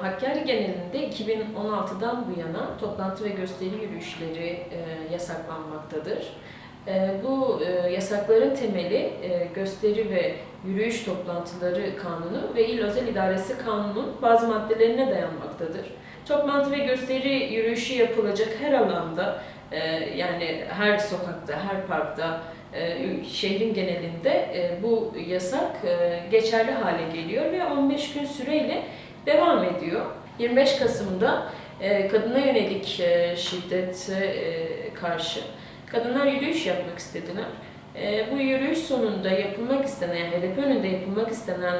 Hakkari genelinde 2016'dan bu yana toplantı ve gösteri yürüyüşleri e, yasaklanmaktadır. E, bu e, yasakların temeli e, gösteri ve yürüyüş toplantıları kanunu ve il özel idaresi kanunun bazı maddelerine dayanmaktadır. Toplantı ve gösteri yürüyüşü yapılacak her alanda yani her sokakta, her parkta, şehrin genelinde bu yasak geçerli hale geliyor ve 15 gün süreyle devam ediyor. 25 Kasım'da e, kadına yönelik e, şiddete e, karşı kadınlar yürüyüş yapmak istediler. Bu yürüyüş sonunda yapılmak istenen, HDP önünde yapılmak istenen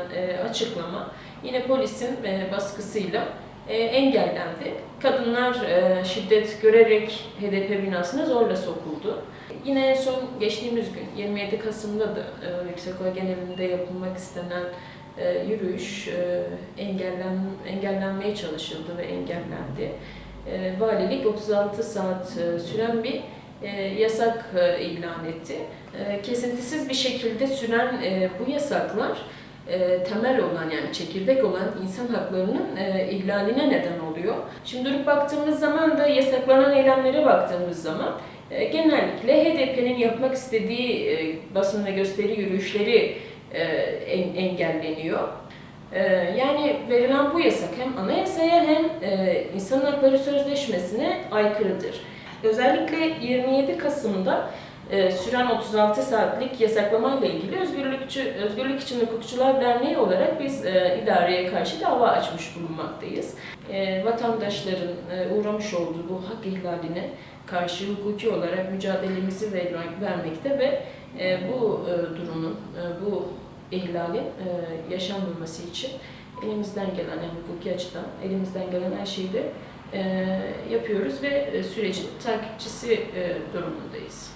açıklama yine polisin baskısıyla engellendi. Kadınlar şiddet görerek HDP binasına zorla sokuldu. Yine son geçtiğimiz gün 27 Kasım'da da e, Yüksekoy genelinde yapılmak istenen e, yürüyüş e, engellen, engellenmeye çalışıldı ve engellendi. E, Valilik 36 saat e, süren bir yasak ilan etti. Kesintisiz bir şekilde süren bu yasaklar temel olan yani çekirdek olan insan haklarının ihlaline neden oluyor. Şimdi durup baktığımız zaman da yasaklanan eylemlere baktığımız zaman genellikle HDP'nin yapmak istediği basın ve gösteri yürüyüşleri engelleniyor. E, Yani verilen bu yasak hem anayasaya hem e, İnsan Hakları Sözleşmesi'ne aykırıdır. Özellikle 27 Kasım'da e, süren 36 saatlik yasaklamayla ilgili Özgürlükçü, Özgürlük İçin Hukukçular Derneği olarak biz e, idareye karşı dava açmış bulunmaktayız. E, vatandaşların e, uğramış olduğu bu hak ihlaline karşı hukuki olarak mücadelemizi ver- vermekte ve e, bu e, durumun, e, bu ihlalin e, yaşanmaması için elimizden gelen, yani hukuki açıdan elimizden gelen her şeyi de e, yapıyoruz ve e, sürecin takipçisi e, durumundayız.